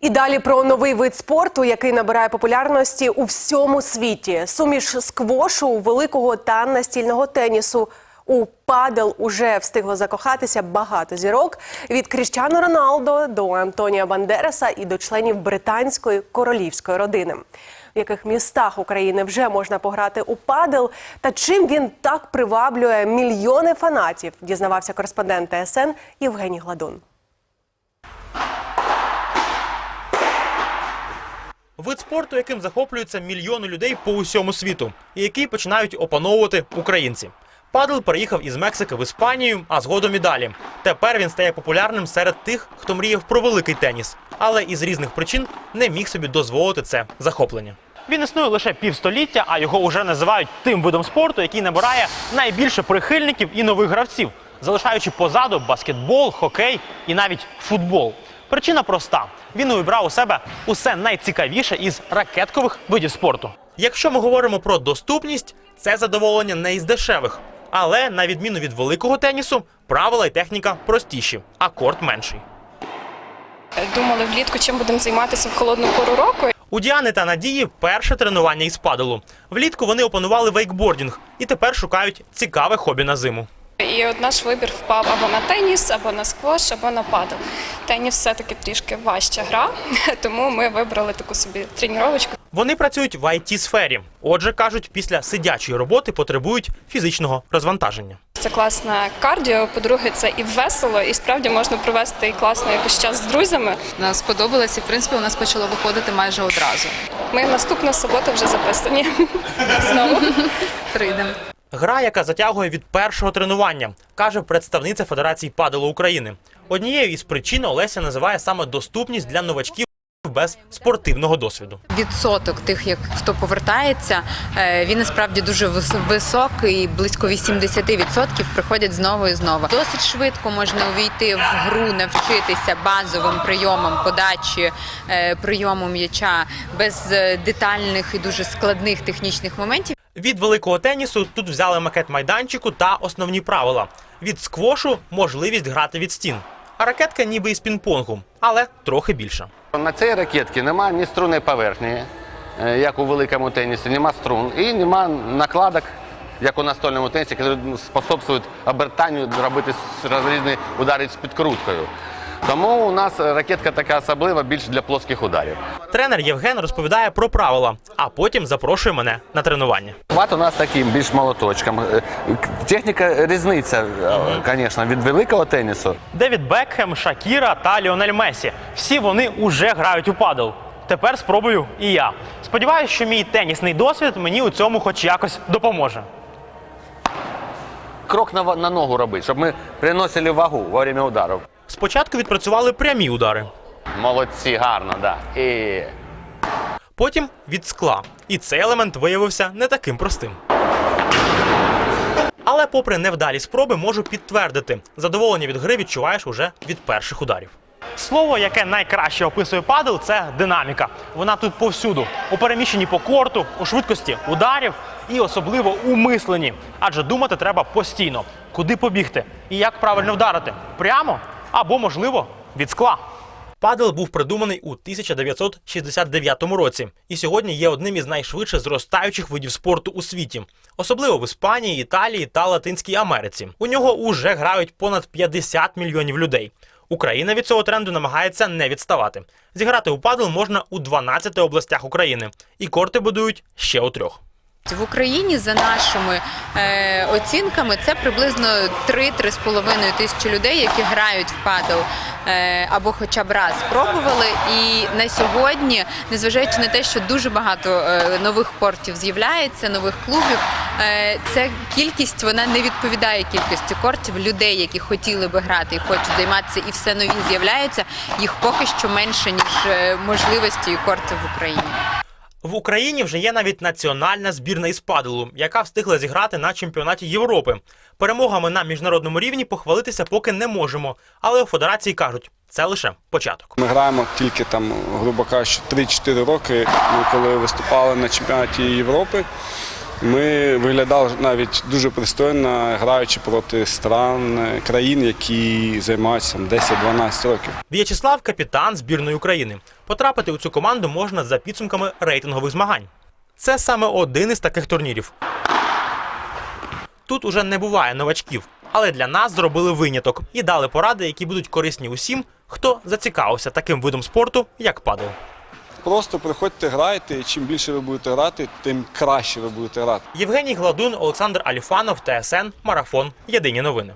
І далі про новий вид спорту, який набирає популярності у всьому світі. Суміш сквошу, великого та настільного тенісу. У падел уже встигло закохатися багато зірок від Кріштіану Роналдо до Антонія Бандераса і до членів британської королівської родини. В яких містах України вже можна пограти у падел та чим він так приваблює мільйони фанатів, дізнавався кореспондент ТСН Євгеній Гладун. Вид спорту, яким захоплюються мільйони людей по усьому світу, і який починають опановувати українці. Падл переїхав із Мексики в Іспанію, а згодом і далі. Тепер він стає популярним серед тих, хто мріяв про великий теніс, але із різних причин не міг собі дозволити це захоплення. Він існує лише півстоліття, а його вже називають тим видом спорту, який набирає найбільше прихильників і нових гравців, залишаючи позаду баскетбол, хокей і навіть футбол. Причина проста: він увібрав у себе усе найцікавіше із ракеткових видів спорту. Якщо ми говоримо про доступність, це задоволення не із дешевих. Але на відміну від великого тенісу, правила і техніка простіші, а корт менший. Думали влітку, чим будемо займатися в холодну пору року. У Діани та Надії перше тренування із паделу. Влітку вони опанували вейкбордінг і тепер шукають цікаве хобі на зиму. І от наш вибір впав або на теніс, або на сквош, або на падел. Теніс все-таки трішки важча гра, тому ми вибрали таку собі тренувачку. Вони працюють в it сфері. Отже, кажуть, після сидячої роботи потребують фізичного розвантаження. Це класне кардіо. По-друге, це і весело, і справді можна провести і класно якийсь час з друзями. Нам сподобалось і в принципі у нас почало виходити майже одразу. Ми наступна субота вже записані. Знову. Прийдемо. Гра, яка затягує від першого тренування, каже представниця Федерації паделу України. Однією із причин Олеся називає саме доступність для новачків без спортивного досвіду. Відсоток тих, як хто повертається, е, він насправді дуже вис- високий, близько 80% приходять знову і знову. Досить швидко можна увійти в гру, навчитися базовим прийомам подачі, е, прийому м'яча без е, детальних і дуже складних технічних моментів. Від великого тенісу тут взяли макет майданчику та основні правила. Від сквошу можливість грати від стін. А ракетка ніби із пінг-понгу, але трохи більша. На цій ракетці немає ні струнної поверхні, е, як у великому тенісі, нема струн і нема накладок, як у настольному тенісі, які способствують обертанню робити різні удари з підкруткою. Тому у нас ракетка така особлива більш для плоских ударів. Тренер Євген розповідає про правила, а потім запрошує мене на тренування. Хват у нас таким більш молоточком. Техніка різниця, звісно, від великого тенісу. Девід Бекхем, Шакіра та Ліонель Месі. Всі вони уже грають у падел. Тепер спробую і я. Сподіваюсь, що мій тенісний досвід мені у цьому хоч якось допоможе. Крок на, на ногу робити, щоб ми приносили вагу во время ударів. Спочатку відпрацювали прямі удари, Молодці, гарно, так. Да. І... потім від скла. І цей елемент виявився не таким простим. Але, попри невдалі спроби, можу підтвердити, задоволення від гри відчуваєш уже від перших ударів. Слово, яке найкраще описує падел, це динаміка. Вона тут повсюду, у переміщенні по корту, у швидкості ударів і особливо у мисленні. Адже думати треба постійно, куди побігти і як правильно вдарити прямо або, можливо, від скла. Падел був придуманий у 1969 році і сьогодні є одним із найшвидше зростаючих видів спорту у світі, особливо в Іспанії, Італії та Латинській Америці. У нього уже грають понад 50 мільйонів людей. Україна від цього тренду намагається не відставати. Зіграти у падел можна у 12 областях України, і корти будують ще у трьох. В Україні за нашими е, оцінками це приблизно 3-3,5 тисячі людей, які грають в падел е, або хоча б раз спробували. І на сьогодні, незважаючи на те, що дуже багато е, нових кортів з'являється, нових клубів, ця кількість вона не відповідає кількості кортів людей, які хотіли би грати і хочуть займатися, і все нові з'являються. Їх поки що менше ніж можливості і кортів в Україні. В Україні вже є навіть національна збірна із паделу, яка встигла зіграти на чемпіонаті Європи. Перемогами на міжнародному рівні похвалитися поки не можемо, але у федерації кажуть, це лише початок. Ми граємо тільки там, грубо кажучи, 3-4 роки. Ми коли виступали на чемпіонаті Європи, Ми виглядали навіть дуже пристойно, граючи проти стран, країн, які займаються там, 10-12 років. В'ячеслав капітан збірної України. Потрапити у цю команду можна за підсумками рейтингових змагань. Це саме один із таких турнірів. Тут уже не буває новачків, але для нас зробили виняток і дали поради, які будуть корисні усім, хто зацікавився таким видом спорту, як падал. Просто приходьте, грайте, чим більше ви будете грати, тим краще ви будете грати. Євгеній Гладун, Олександр Аліфанов, ТСН, Марафон. Єдині новини.